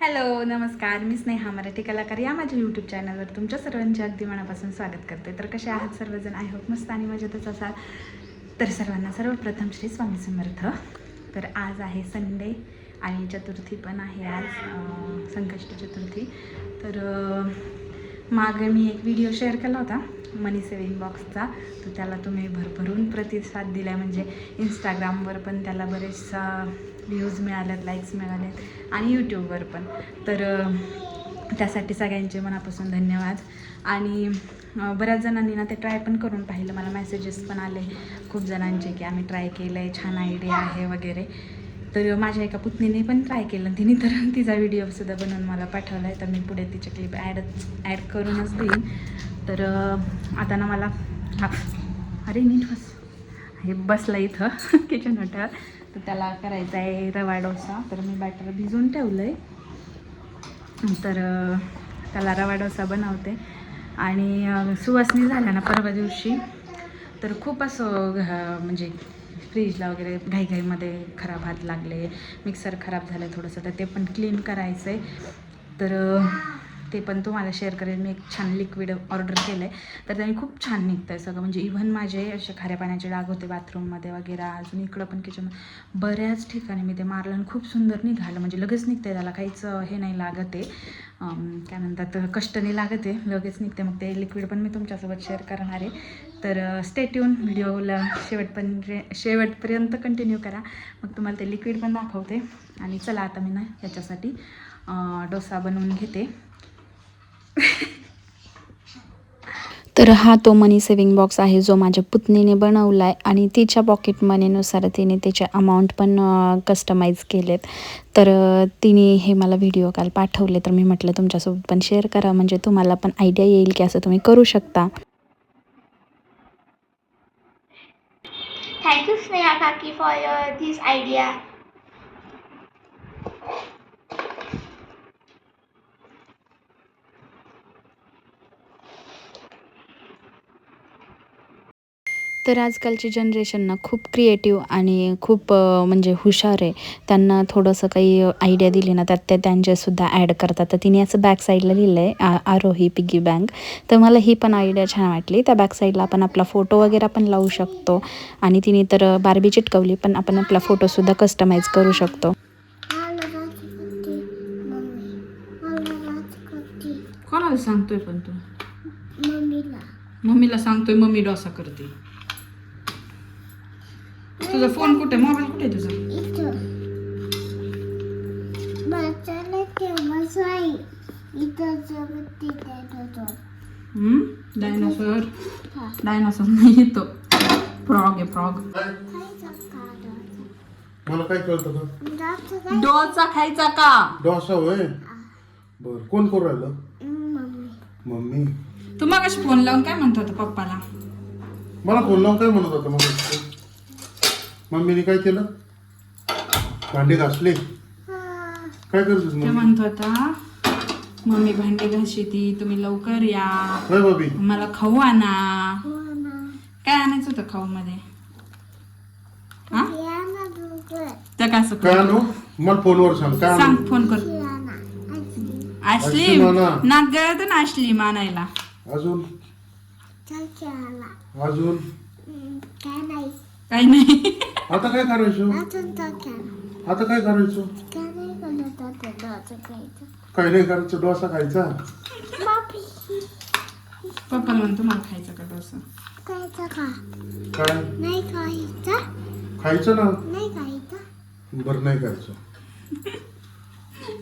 Hello नमस्कार. मी स्नेहा मराठी कलाकार. या माझ्या यूट्यूब चॅनलवर तुमच्या सर्वांचे अगदी मनापासून स्वागत करते. तर कसे आहात सर्वजण? आय होप मस्त आणि मजेतच असाल. तर सर्वांना सर्वप्रथम श्री स्वामी समर्थ. तर आज आहे संडे आणि चतुर्थी पण आहे आज संकष्ट संकष्टी चतुर्थी. तर मागे मी एक व्हिडिओ शेअर केला होता मनी सेविंग बॉक्सचा तर त्याला तुम्ही भरभरून प्रतिसाद दिला म्हणजे इंस्टाग्रामवर पण त्याला बरेचसा व्ह्यूज मिळाल्यात लाईक्स मिळाल्यात आणि यूट्यूबवर पण. तर त्यासाठी सगळ्यांचे मनापासून धन्यवाद. आणि बऱ्याच जणांनी ना ते ट्राय पण करून पाहिलं. मला मेसेजेस पण आले खूप जणांचे की आम्ही ट्राय केलं आहे छान आयडिया आहे वगैरे. तर माझ्या एका पुतणीने पण ट्राय केलं. तिने तर तिचा व्हिडिओसुद्धा बनवून मला पाठवला आहे तर मी पुढे तिच्या क्लिप ॲडच ॲड करूनच देईन. तर आता ना मला हा. अरे नीट बस. हे बसलं इथं किचन हॉटेल तर त्याला करायचा आहे रवा डोसा. तर मी बॅटर भिजून ठेवलं आहे तर त्याला रवा डोसा बनवते. आणि सुवासनी झाल्या ना परवा दिवशी. तर खूप असं म्हणजे फ्रीजला वगैरे घाईघाईमध्ये खराब हात लागले मिक्सर खराब झालं थोडंसं तर ते पण क्लीन करायचं आहे तर ते पण तुम्हाला शेअर करेल मी एक छान लिक्विड ऑर्डर केलं आहे तर त्याने खूप छान निघतं आहे सगळं. म्हणजे इव्हन माझे असे खाऱ्या पाण्याचे डाग होते बाथरूममध्ये वगैरे. अजून इकडं पण किचन बऱ्याच ठिकाणी मी ते मारलं आणि खूप सुंदर निघालं. म्हणजे लगेच निघते त्याला. काहीच हे नाही लागत आहे काय म्हणतात कष्ट नाही लागत आहे लगेच निघते मग ते लिक्विड पण मी तुमच्यासोबत शेअर करणार आहे. तर स्टेट्यून व्हिडिओला शेवटपर्यंत शेवटपर्यंत कंटिन्यू करा. मग तुम्हाला ते लिक्विड पण दाखवते. आणि चला आता मी ना याच्यासाठी डोसा बनवून घेते. तर हा तो मनी सेविंग बॉक्स आहे जो माझ्या पुतणीने बनवला आहे आणि तिच्या पॉकेट मनीनुसार तिने त्याचे अमाऊंट पण कस्टमाइज केलेत. तर तिने हे मला व्हिडिओ काल पाठवले तर मी म्हटलं तुमच्यासोबत पण शेअर करा म्हणजे तुम्हाला पण आयडिया येईल की असं तुम्ही करू शकता. थँक्यू स्नेहा काकी फॉर दिस आयडिया तर आजकालची जनरेशन ना खूप क्रिएटिव्ह आणि खूप म्हणजे हुशार आहे. त्यांना थोडंसं काही आयडिया दिली ना त्यात ते त्यांचेसुद्धा ॲड करतात. तर तिने असं बॅक साईडला लिहिलं आहे आरोही पिगी बँक तर मला ही पण आयडिया छान वाटली. त्या बॅक साईडला आपण आपला फोटो वगैरे पण लावू शकतो. आणि तिने तर बारबी चिटकवली पण आपण आपला फोटोसुद्धा कस्टमाइज करू शकतो. कोणाला सांगतोय पण तू? मम्मीला. मम्मीला सांगतोय मम्मी डोसा करते. तुझा फोन कुठे? मोबाईल कुठे तुझा? डायनासोर हा. डायनासोर नाही येतो फ्रॉग आहे फ्रॉग मला काय कळतं का डोसा खायचा का? डोसा होय? बर कोण करू राहिलं? मम्मी. मम्मी. तू मग फोन लावून काय म्हणतो होता पप्पाला? मला फोन लावून काय म्हणत होता मग? मम्मीने काय केलं? भांडी घासली. काय करतोस ते मम्मी म्हणतो होता मम्मी भांडी घाशी ती तुम्ही लवकर या. होय बाबी मला खाऊ आणा. काय आणायचं होतं खाऊ मध्ये हा त्या काय आणू? मला फोनवर सांग काय सांग आणू फोन कर आशली. नाक गळत ना आशली मानायला अजून? अजून? काही नाही. आता काय करायचं? आता काय? करायचं? काय नाही करायचं डोसा खायचा. बापी पप्पा म्हणतो मला खायचं का डोसा? खायचं का? काय? नाही खायचं. खायचं ना. नाही खायचं. बरं नाही खायचं.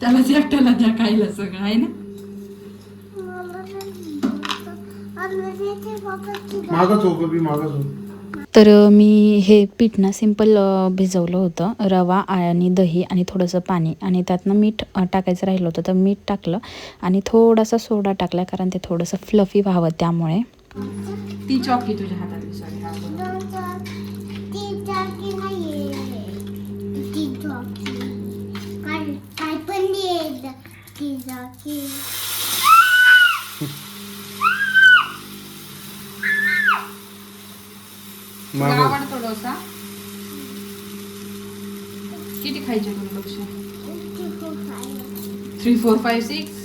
त्याला एकट्याला द्या खायला सगळं आहे ना? मागच हो बाबी मागच हो तर मी हे पीठ ना सिंपल भिजवलं होतं. रवा आणि दही आणि थोडंसं पाणी आणि त्यातनं मीठ टाकायचं राहिलं होतं. तर मीठ टाकलं आणि थोडासा सोडा टाकला कारण ते थोडंसं फ्लफी व्हावं त्यामुळे. ती चॉकी तुझ्या हातातली आवडतो डोसा. किती खायचे तुला डोसे ती खूप आहे थ्री फोर फाईव्ह सिक्स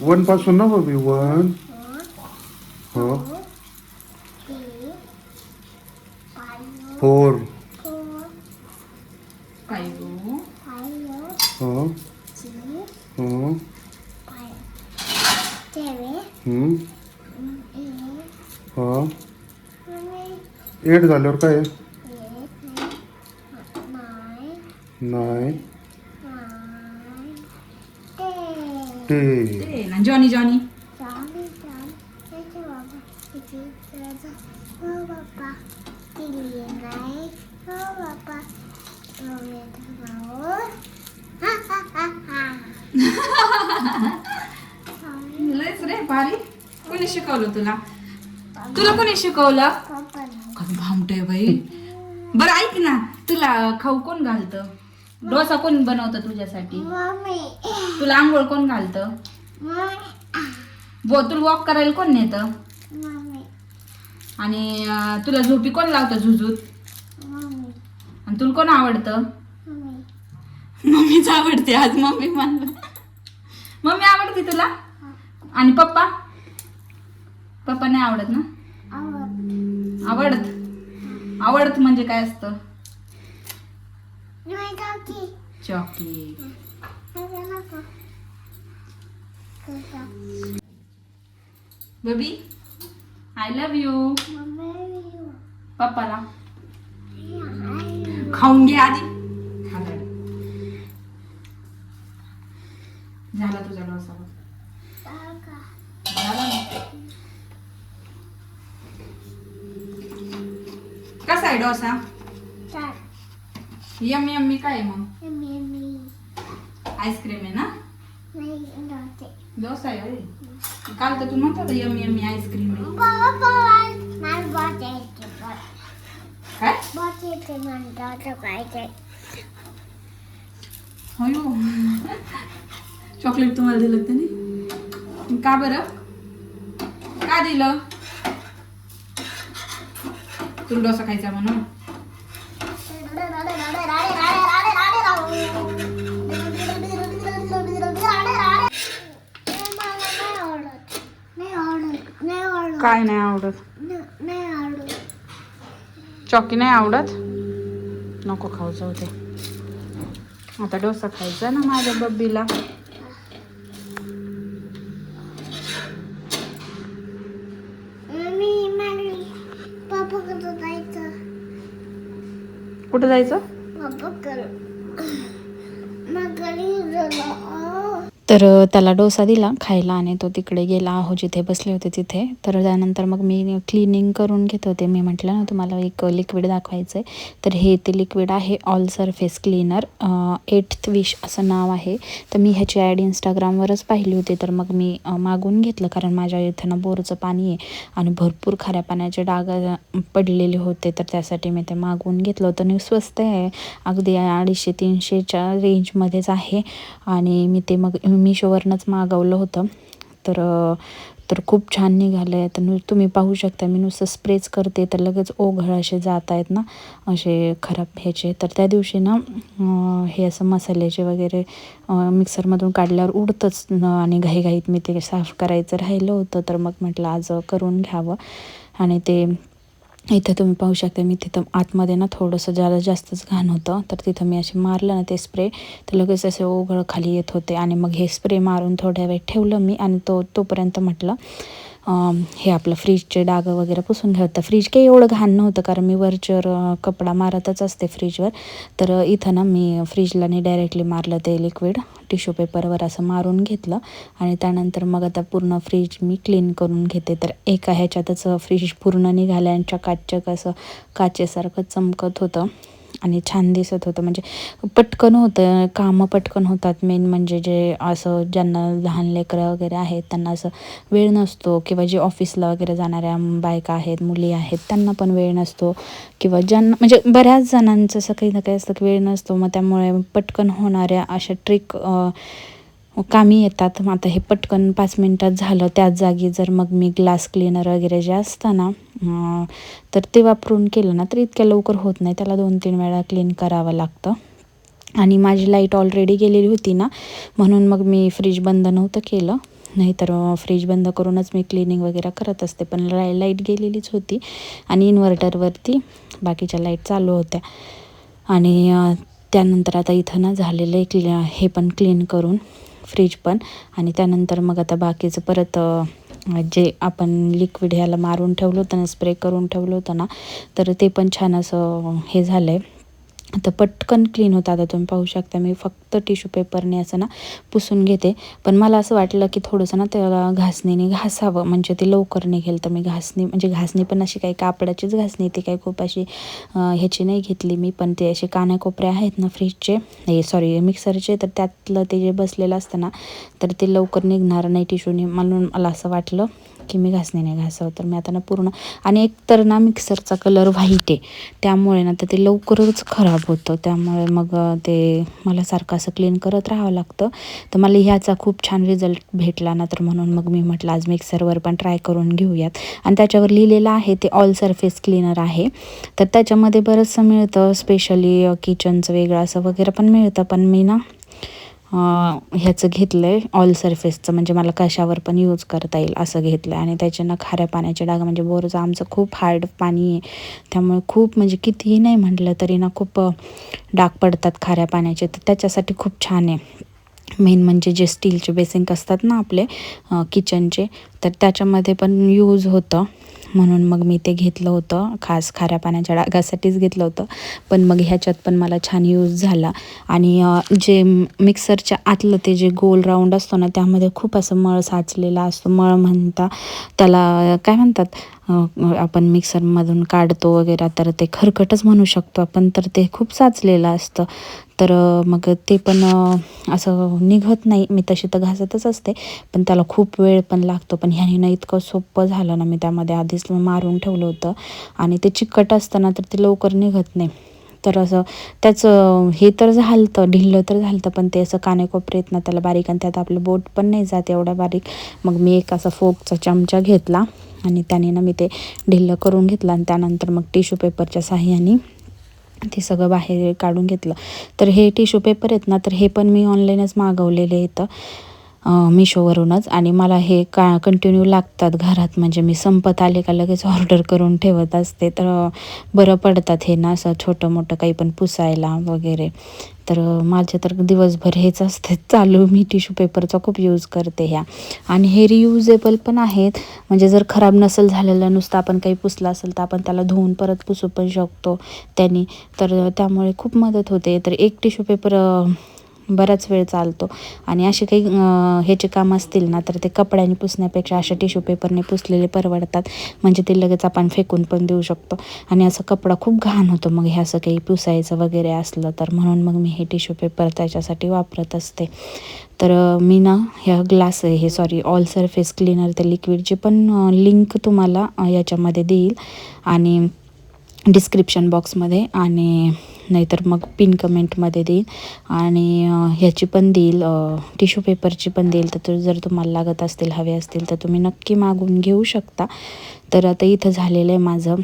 वनपासून ना बबी वन. हो. फोर. फाईव्ह हो. हो हम्म. हो. एट झाल्यावर काय नाईन. टेन. ते ना जॉनी जॉनी? लयच रे भारी. कोणी शिकवलं तुला? तुला कोणी शिकवलं? कधी भामटे बाई. बरं ऐक ना तुला खाऊ कोण घालतं? डोसा कोण बनवतं तुझ्यासाठी? तुला आंघोळ कोण घालतं? बो तुला वॉक करायला कोण नेतं? आणि तुला झोपी कोण लावतं झुजूत? आणि तुला कोण आवडतं? मम्मीच आवडते आज मम्मी म्हणलं. मम्मी आवडते तुला? आणि पप्पा? पप्पा नाही आवडत ना? आवडत. आवडत म्हणजे काय असतं? Chocolate baby I love you पप्पाला. खाऊन घे आधी. झाला तुझा डोसा. झाला कसा आहे डोसा? यम यम्मी काय मग? आईस्क्रीम आहे ना? डोसा आहे. काल तर तू म्हणत यम यम्मी आईस्क्रीम आहे. काय अयो चॉकलेट तुम्हाला दिलं त्याने का बरं? का दिलं? तुला डोसा खायचा म्हणून. काय नाही आवडत. चॉकी नाही आवडत? नको खाऊ जाऊ दे. आता डोसा खायचा ना माझ्या बब्बीला पप्पा कसं जायचं कुठं जायचं? मग घरी झालं तर त्याला डोसा दिला खायला आणि तो तिकडे गेला आहो जिथे बसले होते तिथे. तर त्यानंतर मग मी क्लिनिंग करून घेत होते. मी म्हटलं ना तुम्हाला एक लिक्विड दाखवायचं आहे तर हे ते लिक्विड आहे all surface cleaner eighth wish असं नाव आहे. तर मी ह्याची ॲड इंस्टाग्रामवरच पाहिली होती. तर मग मी मागून घेतलं कारण माझ्या इथं ना बोरचं पाणी आहे आणि भरपूर खाऱ्या पाण्याचे डाग पडलेले होते. तर त्यासाठी मी ते मागून घेतलं होतं. आणि स्वस्त आहे. अगदी अडीचशे तीनशेच्या रेंजमध्येच आहे. आणि मी ते मग मिशोवरनंच मागवलं होतं. तर तर खूप छान निघालं आहे तर तुम्ही पाहू शकता मी नुसतं स्प्रेच करते तर लगेच ओघळ असे जात आहेत ना असे खराब ह्याचे. तर त्या दिवशी ना हे असं मसाल्याचे वगैरे मिक्सरमधून काढल्यावर उडतंच न आणि घाईघाईत मी ते साफ करायचं राहिलं होतं. तर मग म्हटलं आज करून घ्यावं. आणि ते इथं तुम्ही पाहू शकता मी तिथं आतमध्ये ना थोडंसं ज्यादा जास्तच घाण होतं. तर तिथं मी असे मारलं ना ते स्प्रे तर लगेच असे ओघळ खाली येत होते. आणि मग हे स्प्रे मारून थोड्या वेळ ठेवलं मी आणि तो तोपर्यंत म्हटलं हे आपलं फ्रीजचे डाग वगैरे पुसून घ्यावं फ्रीज काही एवढं घाण नव्हतं कारण मी वरचर कपडा मारतच असते फ्रीजवर तर इथं ना मी फ्रीजला नाही डायरेक्टली मारलं ते लिक्विड टिश्यू पेपरवर असं मारून घेतलं आणि त्यानंतर मग आता पूर्ण फ्रीज मी क्लीन करून घेते. तर एका ह्याच्यातच फ्रीज पूर्ण निघालं काचच्या कसं असं काचेसारखं चमकत होतं. आणि छान दिसत होतं. म्हणजे पटकन होतं कामं पटकन होतात. मेन म्हणजे जे असं ज्यांना लहान लेकरं वगैरे आहेत त्यांना असं वेळ नसतो. किंवा जे ऑफिसला वगैरे जाणाऱ्या बायका आहेत मुली आहेत त्यांना पण वेळ नसतो. किंवा ज्यांना म्हणजे बऱ्याच जणांचं असं काही ना काही असतं की वेळ नसतो. मग त्यामुळे पटकन होणाऱ्या अशा ट्रिक कामी येतात. मग आता हे पटकन पाच मिनटात झालं. त्याच जागी जर मग मी ग्लास क्लीनर वगैरे जे असतं ना तर ते वापरून केलं ना तर इतक्या लवकर होत नाही. त्याला दोन तीन वेळा क्लीन करावं लागतं. आणि माझी लाइट ऑलरेडी गेलेली होती ना म्हणून मग मी फ्रीज बंद नव्हतं केलं. नाहीतर फ्रीज बंद करूनच मी क्लिनिंग वगैरे करत असते. पण लाई लाइट गेलेलीच होती आणि इन्व्हर्टरवरती बाकीच्या लाइट चालू होत्या. आणि त्यानंतर आता इथं ना झालेलं आहे क्लि हे पण क्लीन करून फ्रीज पण. आणि त्यानंतर मग आता बाकीचं परत जे आपण लिक्विड ह्याला मारून ठेवलं होतं ना स्प्रे करून ठेवलं होतं ना तर ते पण छान असं हे झालं आहे आता पटकन क्लीन होतं. आता तुम्ही पाहू शकता मी फक्त टिश्यू पेपरने असं ना पुसून घेते. पण मला असं वाटलं की थोडंसं ना त्याला घासणीने घासावं. म्हणजे ते लवकर निघेल. तर मी घासणी म्हणजे घासणी पण अशी काही कापडाचीच घासणी ती काही खूप अशी ह्याची नाही घेतली मी. पण ते असे कानाकोपरे आहेत ना फ्रीजचे नाही सॉरी मिक्सरचे तर त्यातलं ते जे बसलेलं असतं ना तर ते लवकर निघणार नाही टिश्यूने म्हणून मला असं वाटलं की मी घासणीने घासावं तर मी आता ना पूर्ण आणि एक तर ना मिक्सरचा कलर व्हाईट आहे. त्यामुळे ना तर ते लवकरच खराब होतं. त्यामुळे मग ते मला सारखं असं क्लीन करत राहावं लागतं. तर मला ह्याचा खूप छान रिझल्ट भेटला ना तर म्हणून मग मी म्हटलं आज मिक्सरवर पण ट्राय करून घेऊयात. आणि त्याच्यावर लिहिलेलं आहे ते ऑल सरफेस क्लीनर आहे. तर त्याच्यामध्ये बरंचसं मिळतं स्पेशली किचनचं वेगळं असं वगैरे पण मिळतं. पण मी ना ह्याचं घेतलं आहे ऑल सरफेसचं म्हणजे मला कशावर पण यूज करता येईल असं घेतलं आहे आणि त्याच्यानं खाऱ्या पाण्याचे डाग म्हणजे बोरचं आमचं खूप हार्ड पाणी आहे त्यामुळे खूप म्हणजे कितीही नाही म्हटलं तरी ना खूप डाग पडतात खाऱ्या पाण्याचे. तर त्याच्यासाठी खूप छान आहे. मेन म्हणजे जे स्टीलचे बेसिंक असतात ना आपले किचनचे तर त्याच्यामध्ये पण यूज होतं. म्हणून मग मी ते घेतलं होतं. खास खाऱ्या पाण्याच्या डागासाठीच घेतलं होतं. पण मग ह्याच्यात पण मला छान यूज झाला. आणि जे मिक्सरच्या आतलं ते जे गोल राऊंड असतो ना त्यामध्ये खूप असं मळ साचलेला असतो. मळ म्हणता त्याला काय म्हणतात आपण मिक्सरमधून काढतो वगैरे तर ते खरकटच म्हणू शकतो आपण तर ते खूप साचलेलं असतं. तर मग ते पण असं निघत नाही. मी तशी तर घासतच असते पण त्याला खूप वेळ पण लागतो. पण ह्याने ना इतकं सोपं झालं ना मी त्यामध्ये आधीच मारून ठेवलं होतं. आणि ते चिकट असतं ना तर ते लवकर निघत नाही. तर असं त्याचं हे तर झालं ढिल्लं तर झालं पण ते असं कानेकोपरे आहेत ना त्याला बारीक आणि त्यात आपलं बोट पण नाही जात एवढा बारीक. मग मी एक असा फोकचा चमचा घेतला आणि त्याने ना मी ते ढिल्लं करून घेतलं आणि त्यानंतर मग टिश्यू पेपरच्या साह्याने ते सगळं बाहेर काढून घेतलं. तर हे टिश्यू पेपर आहेत ना तर हे पण मी ऑनलाईनच मागवलेले आहेत. मिशोवरूनच. आणि मला हे का कंटिन्यू लागतात घरात. म्हणजे मी संपत आले का लगेच ऑर्डर करून ठेवत असते. तर बरं पडतात हे ना असं छोटं मोठं काही पण पुसायला वगैरे. तर माझे तर दिवसभर हेच असते. चालू मी टिश्यू पेपरचा खूप यूज करते ह्या. आणि हे रियुजेबल पण आहेत. म्हणजे जर खराब नसेल झालेलं नुसतं आपण काही पुसलं असेल तर आपण त्याला धुवून परत पुसू पण शकतो त्यांनी. तर त्यामुळे खूप मदत होते. तर एक टिश्यू पेपर बराच वेळ चालतो. आणि असे काही ह्याचे काम असतील ना तर ते कपड्याने पुसण्यापेक्षा अशा टिश्यू पेपरने पुसलेले परवडतात. म्हणजे ते लगेच आपण फेकून पण देऊ शकतो. आणि असं कपडा खूप घाण होतो. मग हे असं काही पुसायचं वगैरे असलं तर म्हणून मग मी हे टिश्यू पेपर त्याच्यासाठी वापरत असते. तर मी ना ह्या ग्लास हे सॉरी ऑल सरफेस क्लीनर त्या लिक्विडची पण लिंक तुम्हाला याच्यामध्ये देईल. आणि डिस्क्रिप्शन बॉक्समध्ये आणि नाहीतर मग पिन कमेंटमध्ये देईल आणि ह्याची पण देईल टिश्यू पेपरची पण देईल. तर जर तुम्हाला लागत असतील हवे असतील तर तुम्ही नक्की मागून घेऊ शकता. तर आता इथं झालेलं आहे माझं.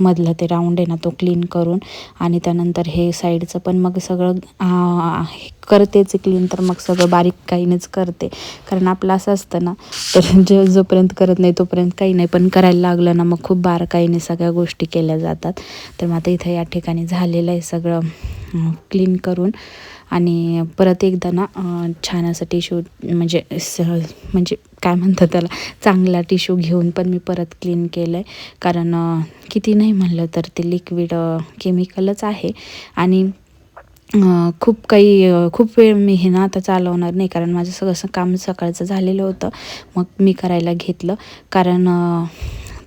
मधलं ते राऊंड आहे ना तो क्लीन करून आणि त्यानंतर हे साईडचं पण मग सगळं करतेच क्लीन तर मग सगळं बारीक काहीनेच करते. कारण आपलं असं असतं ना तर जे जोपर्यंत करत नाही तोपर्यंत काही नाही. पण करायला लागलं ना मग खूप बारकाईने सगळ्या गोष्टी केल्या जातात. तर मग आता इथं या ठिकाणी झालेलं आहे सगळं क्लीन करून. आणि परत एकदा ना छान असं टिश्यू म्हणजे स म्हणजे काय म्हणतात त्याला चांगला टिश्यू घेऊन पण मी परत क्लीन केलं आहे कारण किती नाही म्हणलं तर ते लिक्विड केमिकलच आहे. आणि खूप काही खूप वेळ मी हे ना आता चालवणार नाही. कारण माझं सगळं असं काम सकाळचं झालेलं होतं. मग मी करायला घेतलं. कारण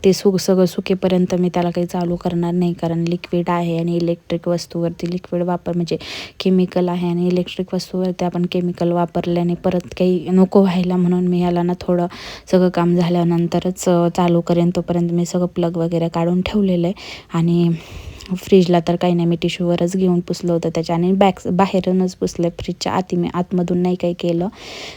ते सु सगळं सुकेपर्यंत मी त्याला काही चालू करणार नाही. कारण लिक्विड आहे आणि इलेक्ट्रिक वस्तूवरती लिक्विड वापर म्हणजे केमिकल आहे आणि इलेक्ट्रिक वस्तूवरती आपण केमिकल वापरल्याने परत काही नको व्हायला म्हणून मी याला ना थोडं सगळं काम झाल्यानंतरच चालू करेन. तोपर्यंत मी सगळं प्लग वगैरे काढून ठेवलेलं आहे. आणि फ्रीजला तर काही नाही मी टिश्यूवरच घेऊन पुसलं होतं त्याच्या आणि बॅक बाहेरूनच पुसलं फ्रीजच्या आती मी आतमधून नाही काही केलं.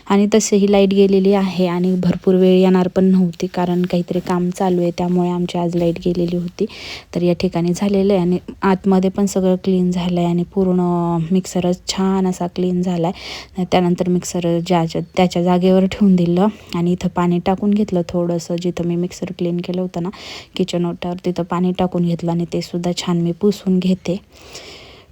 आणि तसेही लाइट गेलेली आहे आणि भरपूर वेळ येणार पण नव्हती कारण काहीतरी काम चालू आहे त्यामुळे आमची आज लाइट गेलेली होती. तर या ठिकाणी झालेलं आहे आणि आतमध्ये पण सगळं क्लीन झालं आहे आणि पूर्ण मिक्सरच छान असा क्लीन झाला आहे त्यानंतर मिक्सर ज्याच्या त्याच्या जागेवर ठेवून दिलं आणि इथं पाणी टाकून घेतलं थोडंसं. जिथं मी मिक्सर क्लीन केलं होतं ना किचन ओटावर तिथं पाणी टाकून घेतलं आणि ते सुद्धा छान छान मी पुसून घेते.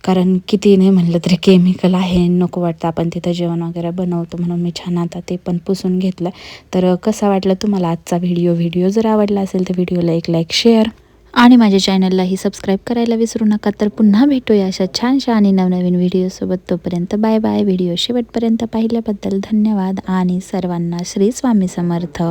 कारण किती नाही म्हणलं तरी केमिकल आहे नको वाटतं आपण तिथं जेवण वगैरे बनवतो म्हणून मी छान आता ते पण पुसून घेतलं. तर कसा वाटला तुम्हाला आजचा व्हिडिओ व्हिडिओ जर आवडला असेल तर व्हिडिओला एक लाईक शेअर आणि माझ्या चॅनललाही सबस्क्राईब करायला विसरू नका. तर पुन्हा भेटूया अशा छानशा आणि नवनवीन व्हिडिओसोबत तोपर्यंत बाय बाय व्हिडिओ शेवटपर्यंत पाहिल्याबद्दल धन्यवाद आणि सर्वांना श्री स्वामी समर्थ.